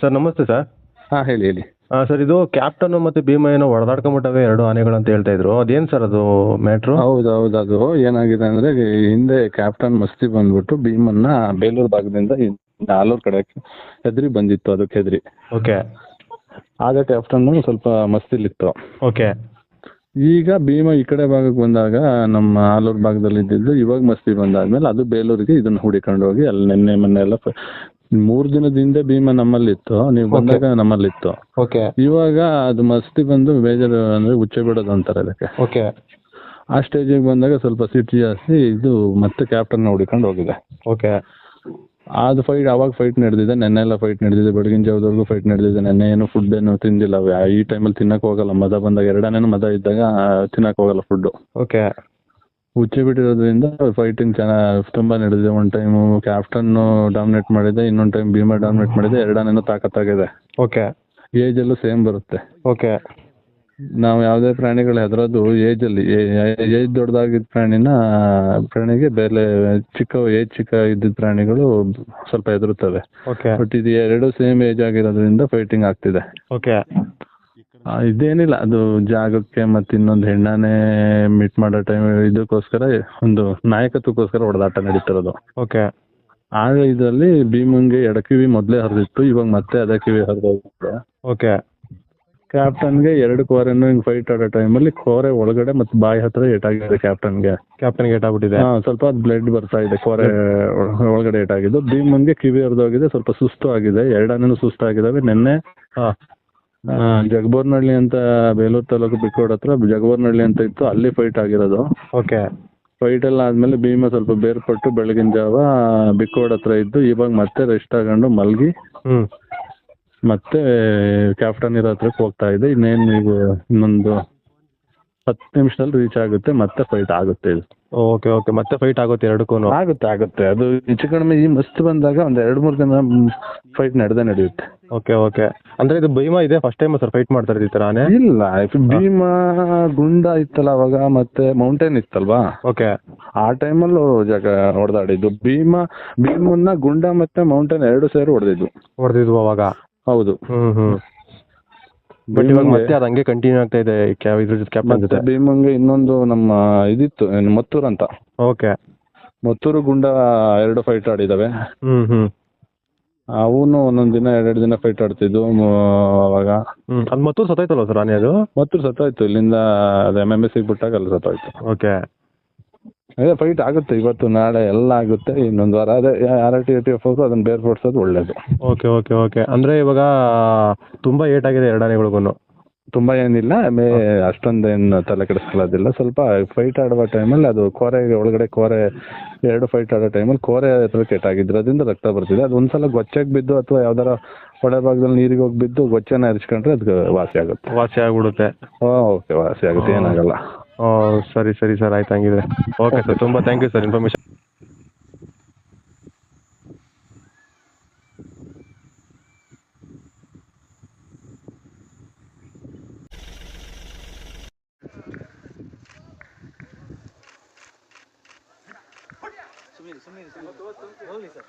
Sir ನಮಸ್ತೆ sir. ಹಾ ಹೇಳಿ ಹೇಳಿ. ಸರ್ ಇದು ಕ್ಯಾಪ್ಟನ್ ಮತ್ತೆ ಭೀಮ ಏನೋ ಹೊಡೆದಾಡ್ಕೊಂಬಿಟ್ಟವೆ ಎರಡು ಆನೆಗಳು ಅಂತ ಹೇಳ್ತಾ ಇದ್ರು. ಅದೇನ್ ಸರ್ ಅದು ಮ್ಯಾಟ್ರು? ಹೌದು ಹೌದು ಅದು ಏನಾಗಿದೆ ಅಂದ್ರೆ ಹಿಂದೆ ಕ್ಯಾಪ್ಟನ್ ಮಸ್ತಿ ಬಂದ್ಬಿಟ್ಟು ಭೀಮನ್ನ ಬೇಲೂರು ಭಾಗದಿಂದ ಆಲೂರ್ ಆಲೂರು ಕಡೆ ಹೆದ್ರಿ ಬಂದಿತ್ತು ಅದಕ್ಕೆ ಹೆದ್ರಿ. ಓಕೆ. ಆಗ ಕ್ಯಾಪ್ಟನ್ ಸ್ವಲ್ಪ ಮಸ್ತಿಲಿತ್ತು. ಓಕೆ. ಈಗ ಭೀಮ ಈ ಕಡೆ ಭಾಗಕ್ಕೆ ಬಂದಾಗ ನಮ್ಮ ಆಲೂರ್ ಭಾಗದಲ್ಲಿ ಇದ್ದಿದ್ದು ಇವಾಗ ಮಸ್ತಿ ಬಂದಾದ್ಮೇಲೆ ಅದು ಬೇಲೂರಿಗೆ ಇದನ್ನ ಹುಡಿಕೊಂಡು ಹೋಗಿ ಅಲ್ಲಿ ನಿನ್ನೆ ಮೊನ್ನೆ ಎಲ್ಲ ಮೂರ್ ದಿನದ ಹಿಂದೆ ಭೀಮ ನಮ್ಮಲ್ಲಿತ್ತು. ನೀವು ಬಂದಾಗ ನಮ್ಮಲ್ಲಿತ್ತು. ಓಕೆ ಇವಾಗ ಅದು ಮಸ್ತಿ ಬಂದು ಬೇಜಾರು ಅಂದ್ರೆ ಉಚ್ಚೆ ಬಿಡೋದು ಅಂತಾರೆ ಅದಕ್ಕೆ. ಓಕೆ ಆ ಸ್ಟೇಜಿಗೆ ಬಂದಾಗ ಸ್ವಲ್ಪ ಸಿಟ್ಟು ಜಾಸ್ತಿ ಇದು ಮತ್ತೆ ಕ್ಯಾಪ್ಟನ್ ಹುಡಿಕೊಂಡು ಹೋಗಿದೆ. ಓಕೆ ಅದು ಫೈಟ್ ಅವಾಗ ಫೈಟ್ ನಡೆದಿದೆ ನೆನ್ನೆ ಎಲ್ಲ ಫೈಟ್ ನಡೆದಿದೆ ಬೆಳಗಿನ ಜಾವದವರೆಗೂ ಫೈಟ್ ನಡೆದಿದೆ ನೆನ್ನೆ ಏನು ಫುಡ್ ಏನು ತಿಂದಿಲ್ಲ. ಈ ಟೈಮಲ್ಲಿ ತಿನ್ನಕ್ಕೆ ಹೋಗಲ್ಲ. ಮದ ಬಂದಾಗ ಎರಡನೇನು ಮದ ಇದ್ದಾಗ ತಿನ್ನಕ್ಕೆ ಹೋಗಲ್ಲ ಫುಡ್ ಓಕೆ ಹುಚ್ಚಿ ಬಿಟ್ಟಿರೋದ್ರಿಂದ ಫೈಟಿಂಗ್ ಚೆನ್ನಾಗಿ ತುಂಬಾ ನಡೆದಿದೆ. ಒಂದು ಟೈಮ್ ಕ್ಯಾಪ್ಟನ್ ಡಾಮಿನೇಟ್ ಮಾಡಿದೆ ಇನ್ನೊಂದು ಟೈಮ್ ಭೀಮಾ ಡಾಮಿನೇಟ್ ಮಾಡಿದೆ ಎರಡನೇನು ತಾಕತ್ತಾಗಿದೆ. ಓಕೆ ಅಲ್ಲೂ ಸೇಮ್ ಬರುತ್ತೆ. ಓಕೆ ನಾವು ಯಾವುದೇ ಪ್ರಾಣಿಗಳು ಹೆದರೋದು ಅಲ್ಲಿ. ಏಜ್ ದೊಡ್ಡದಾಗಿದ್ದ ಪ್ರಾಣಿನ ಪ್ರಾಣಿಗೆ ಬೇರೆ ಚಿಕ್ಕ ಏಜ್ ಚಿಕ್ಕ ಇದ್ದಿದ್ದ ಪ್ರಾಣಿಗಳು ಸ್ವಲ್ಪ ಹೆದರುತ್ತವೆ. ಓಕೆ ಬಟ್ ಇದು ಎರಡು ಸೇಮ್ ಏಜ್ ಆಗಿರೋದ್ರಿಂದ ಫೈಟಿಂಗ್ ಆಗ್ತಿದೆ. ಓಕೆ ಆ, ಇದೇನಿಲ್ಲ ಅದು ಜಾಗಕ್ಕೆ ಮತ್ತೆ ಇನ್ನೊಂದು ಹೆಣ್ಣನೇ ಮೀಟ್ ಮಾಡೋ ಟೈಮ್ ಇದಕ್ಕೋಸ್ಕರ ಒಂದು ನಾಯಕತ್ವಕ್ಕೋಸ್ಕರ ಹೊಡೆದಾಟ ನಡೀತಿರೋದು. ಓಕೆ ಆಗ ಇದರಲ್ಲಿ ಭೀಮಂಗೆ ಎಡಕಿವಿ ಮೊದಲೇ ಹರಿದಿತ್ತು ಇವಾಗ ಮತ್ತೆ ಅದೇ ಕಿವಿ ಹರಿದೋಗುತ್ತೆ ಓಕೆ ಕ್ಯಾಪ್ಟನ್ಗೆ ಎರಡು ಕೋರೆನೂ ಹಿಂಗ್ ಫೈಟ್ ಆಡೋ ಟೈಮಲ್ಲಿ ಕೋರೆ ಒಳಗಡೆ ಮತ್ತೆ ಬಾಯಿ ಹತ್ರ ಏಟಾಗಿದೆ ಕ್ಯಾಪ್ಟನ್ಗೆ ಕ್ಯಾಪ್ಟನ್ಗೆ ಏಟ್ ಆಗ್ಬಿಟ್ಟಿದೆ. ಸ್ವಲ್ಪ ಬ್ಲಡ್ ಬರ್ತಾ ಇದೆ ಕೋರೆ ಒಳ- ಒಳಗಡೆ ಏಟಾಗಿದ್ದು ಭೀಮನ್ಗೆ ಕಿವಿ ಹರಿದೋಗಿದೆ ಸ್ವಲ್ಪ ಸುಸ್ತು ಆಗಿದೆ ಎರಡನೇನು ಸುಸ್ತು ಆಗಿದಾವೆ ನಿನ್ನೆ ಹಾಂ. ಜಗಬೋರ್ನಹಳ್ಳಿ ಅಂತ ಬೇಲೂರು ತಾಲೂಕು ಬಿಕ್ಕೋಡ್ ಹತ್ರ ಜಗಬೋರ್ನಹಳ್ಳಿ ಅಂತ ಇತ್ತು ಅಲ್ಲಿ ಫೈಟ್ ಆಗಿರೋದು. ಓಕೆ. ಫೈಟ್ ಎಲ್ಲ ಆದ್ಮೇಲೆ ಭೀಮ ಸ್ವಲ್ಪ ಬೇರ್ಪಟ್ಟು ಬೆಳಗಿನ ಜಾವ ಬಿಕ್ಕೋಡ್ ಹತ್ರ ಇದ್ದು ಇವಾಗ ಮತ್ತೆ ರೆಸ್ಟ್ ತಗೊಂಡು ಮಲ್ಗಿ ಹ್ಞೂ ಮತ್ತೆ ಕ್ಯಾಪ್ಟನ್ ಇರೋ ಹತ್ರಕ್ಕೆ ಹೋಗ್ತಾ ಇದೆ ಇನ್ನೇನು ಈಗ ಇನ್ನೊಂದು ಹತ್ತು ನಿಮಿಷದಲ್ಲಿ ರೀಚ್ ಆಗುತ್ತೆ ಮತ್ತೆ ಫೈಟ್ ಆಗುತ್ತೆ ಇದು. ಓಕೆ ಓಕೆ ಮತ್ತೆ ಫೈಟ್ ಆಗುತ್ತೆ ಎರಡಕ್ಕೂ. ಆಗುತ್ತೆ ಆಗುತ್ತೆ. ಅದು ಹೆಚ್ಚು ಕಡಿಮೆ ಈ ಮಸ್ತ್ ಬಂದಾಗ ಒಂದ್ ಎರಡು ಮೂರು ದಿನ ಫೈಟ್ ನಡೆದೇ ನಡೆಯುತ್ತೆ. ಓಕೆ ಓಕೆ ಅಂದ್ರೆ ಇದು ಭೀಮ ಇದೆ ಫಸ್ಟ್ ಟೈಮ್ ಸರ್ ಫೈಟ್ ಮಾಡ್ತಾ ಈ ತರಾನೇ ಇಲ್ಲ ಭೀಮಾ ಗುಂಡ ಇತ್ತಲ್ಲ ಅವಾಗ ಮತ್ತೆ ಮೌಂಟೇನ್ ಇತ್ತಲ್ವಾ? ಓಕೆ ಆ ಟೈಮಲ್ಲಿ ಜಾಗ ಹೊಡೆದಾಡಿದ್ದು. ಭೀಮ ಭೀಮನ್ನ ಗುಂಡ ಮತ್ತೆ ಮೌಂಟೇನ್ ಎರಡು ಸೇರಿ ಹೊಡೆದಿದ್ದು. ಹೊಡೆದಿದ್ವು ಅವಾಗ? ಹೌದು. ಹ್ಮ್ ಹ್ಞೂ ಬಟ್ ಇವಾಗ ಮತ್ತೆ ಅದು ಹಂಗೆ ಕಂಟಿನ್ಯೂ ಆಗ್ತಾ ಇದೆ ಕ್ಯಾ ಇದ್ರ ಜೊತೆ ಕ್ಯಾಪ್ಟನ್ ಮತ್ತೆ ಜೊತೆ. ಭೀಮಂಗೆ ಇನ್ನೊಂದು ನಮ್ಮ ಇದಿತ್ತು ಏನು ಮತ್ತೂರ್ ಅಂತ. ಓಕೆ ಮತ್ತೂರು ಗುಂಡ ಎರಡು ಫೈಟ್ ಆಡಿದಾವೆ. ಹ್ಮ್ ಹ್ಮ್. ಅವನು ಒಂದೊಂದು ದಿನ ಎರಡೆರಡು ದಿನ ಫೈಟ್ ಆಡ್ತಿದ್ವು ಮ- ಅವಾಗ. ಮತ್ತೂರ್ ಅದು ಮತ್ತೂ ಸತ್ತೋಯ್ತಲ್ವ ಸರ್ ರಾಣಿ ಅದು? ಮತ್ತೂರು ಸತ್ತೋಯ್ತು ಇಲ್ಲಿಂದ ಅದು ಎಂ ಎಂ ಎಸ್ ಬಿಟ್ಟಾಗ ಅಲ್ಲಿ ಸತ್ತೋಯ್ತು. ಓಕೆ ಅದೇ ಫೈಟ್ ಆಗುತ್ತೆ ಇವತ್ತು ನಾಳೆ ಎಲ್ಲ ಆಗುತ್ತೆ ಇನ್ನೊಂದು ವಾರ. ಅದೇ ಆರ್ ಟಿ ಟಿ ಎಫ್ ಅವರು ಅದನ್ನ ಬೇರ್ಪಡಿಸೋದು ಒಳ್ಳೇದು. Okay okay okay. ಅಂದ್ರೆ ಇವಾಗ ತುಂಬಾ ಏಟ್ ಆಗಿದೆ ಎರಡು ಆನೆಗಳಿಗೂ ತುಂಬಾ ಏನಿಲ್ಲ ಮೇ ಅಷ್ಟೊಂದೇನು ತಲೆ ಕೆಡಿಸ್ಕೊಳ್ಳೋದಿಲ್ಲ. ಸ್ವಲ್ಪ ಫೈಟ್ ಆಡುವ ಟೈಮಲ್ಲಿ ಅದು ಕೋರೆ ಒಳಗಡೆ ಕೋರೆ ಎರಡು ಫೈಟ್ ಆಡೋ ಟೈಮಲ್ಲಿ ಕೋರೆ ಹತ್ರ ಕೆಟ್ಟಾಗಿದ್ರು ಅದರಿಂದ ರಕ್ತ ಬರ್ತಿದೆ. ಅದು ಒಂದ್ಸಲ ಗೊಚ್ಚೆಗೆ ಬಿದ್ದು ಅಥವಾ ಯಾವ್ದಾರ ಹೊಡೆ ಭಾಗದಲ್ಲಿ ನೀರಿಗೆ ಹೋಗಿ ಬಿದ್ದು ಗೊಚ್ಚೆನ ಹರಿಸ್ಕೊಂಡ್ರೆ ಅದು ವಾಸಿ ಆಗುತ್ತೆ. ವಾಸಿ ಆಗ್ಬಿಡುತ್ತೆ. ಓಕೆ ವಾಸಿ ಆಗುತ್ತೆ. ಏನಾಗಲ್ಲ. ಸರಿ ಸರಿ ಸರ್ ಆಯ್ತು ಹಂಗಿದ್ರೆ ಓಕೆ ಸರ್ ತುಂಬ ಥ್ಯಾಂಕ್ ಯು ಸರ್ ಇನ್ಫಾರ್ಮೇಷನ್ ಸುಮ್ಮನೆ ಸುಮ್ಮನೆ ಹೋಗ್ಲಿ ಸರ್